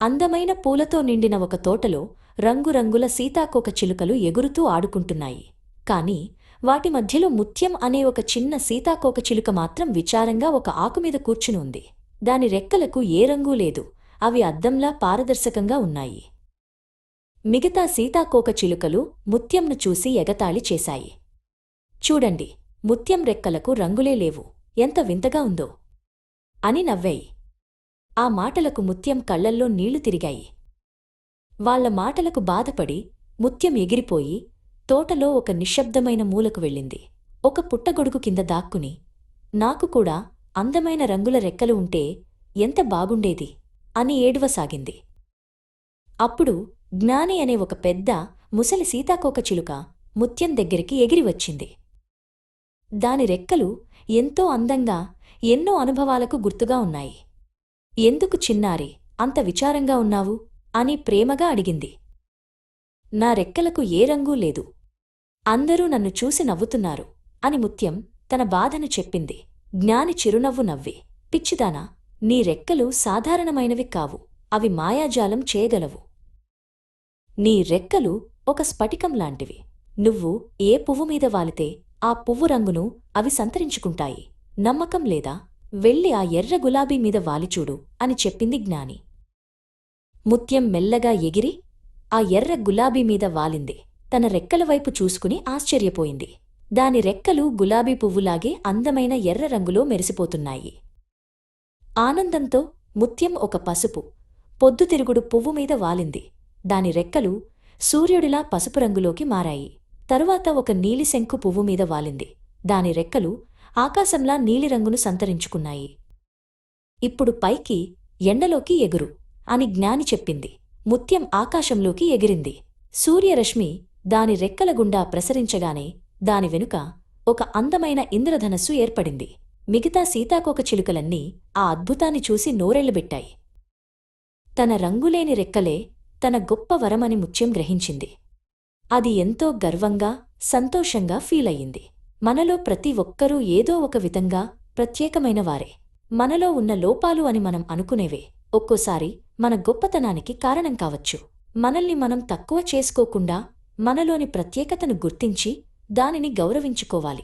అందమైన పూలతో నిండిన ఒక తోటలో రంగురంగుల సీతాకోక చిలుకలు ఎగురుతూ ఆడుకుంటున్నాయి. కాని వాటి మధ్యలో ముత్యం అనే ఒక చిన్న సీతాకోక చిలుక మాత్రం విచారంగా ఒక ఆకుమీద కూర్చుని ఉంది. దాని రెక్కలకు ఏ రంగూ లేదు. అవి అద్దంలా పారదర్శకంగా ఉన్నాయి. మిగతా సీతాకోక చిలుకలు ముత్యంను చూసి ఎగతాళి చేశాయి. చూడండి ముత్యం రెక్కలకు రంగులే లేవు. ఎంత వింతగా ఉందో! అని నవ్వాయి. ఆ మాటలకు ముత్యం కళ్ళల్లో నీళ్ళు తిరిగాయి. వాళ్ళ మాటలకు బాధపడి ముత్యం ఎగిరిపోయి తోటలో ఒక నిశ్శబ్దమైన మూలకు వెళ్ళింది. ఒక పుట్టగొడుగు కింద దాక్కుని నాకు కూడా అందమైన రంగుల రెక్కలు ఉంటే ఎంత బాగుండేది అని ఏడువసాగింది. అప్పుడు జ్ఞాని అనే ఒక పెద్ద ముసలి సీతాకోకచిలుక ముత్యం దగ్గరికి ఎగిరివచ్చింది దాని రెక్కలు ఎంతో అందంగా ఎన్నో అనుభవాలకు గుర్తుగా ఉన్నాయి. ఎందుకు చిన్నారి? అంత విచారంగా ఉన్నావు? అని ప్రేమగా అడిగింది. నా రెక్కలకు ఏ రంగూ లేదు. అందరూ నన్ను చూసి నవ్వుతున్నారు అని ముత్యం తన బాధను చెప్పింది. జ్ఞాని చిరునవ్వు నవ్వి. పిచ్చిదానా నీ రెక్కలు సాధారణమైనవి కావు. అవి మాయాజాలం చేయగలవు. నీ రెక్కలు ఒక స్ఫటికం లాంటివి. నువ్వు ఏ పువ్వు మీద వాలితే ఆ పువ్వు రంగును అవి సంతరించుకుంటాయి. నమ్మకం లేదా? వెళ్ళి ఆ ఎర్ర గులాబీ మీద వాలిచూడు అని చెప్పింది జ్ఞాని. ముత్యం మెల్లగా ఎగిరి ఆ ఎర్ర గులాబీ మీద వాలింది. తన రెక్కల వైపు చూసుకుని ఆశ్చర్యపోయింది. దాని రెక్కలు గులాబీ పువ్వులాగే అందమైన ఎర్ర రంగులో మెరిసిపోతున్నాయి. ఆనందంతో ముత్యం ఒక పసుపు పొద్దుతిరుగుడు పువ్వు మీద వాలింది. దాని రెక్కలు సూర్యుడిలా పసుపు రంగులోకి మారాయి. తరువాత ఒక నీలిశంకు పువ్వు మీద వాలింది. దాని రెక్కలు ఆకాశంలా నీలిరంగును సంతరించుకున్నాయి. ఇప్పుడు పైకి ఎండలోకి ఎగురు అని జ్ఞాని చెప్పింది. ముత్యం ఆకాశంలోకి ఎగిరింది. సూర్యరశ్మి దాని రెక్కల గుండా ప్రసరించగానే దాని వెనుక ఒక అందమైన ఇంద్రధనస్సు ఏర్పడింది. మిగతా సీతాకోక చిలుకలన్నీ ఆ అద్భుతాన్ని చూసి నోరెళ్ళబెట్టాయి తన రంగులేని రెక్కలే తన గొప్ప వరమని ముత్యం గ్రహించింది. అది ఎంతో గర్వంగా సంతోషంగా ఫీలయ్యింది. మనలో ప్రతి ఒక్కరూ ఏదో ఒక విధంగా ప్రత్యేకమైన వారే. మనలో ఉన్న లోపాలు అని మనం అనుకునేవే. ఒక్కోసారి మన గొప్పతనానికి కారణం కావచ్చు. మనల్ని మనం తక్కువ చేసుకోకుండా మనలోని ప్రత్యేకతను గుర్తించి దానిని గౌరవించుకోవాలి.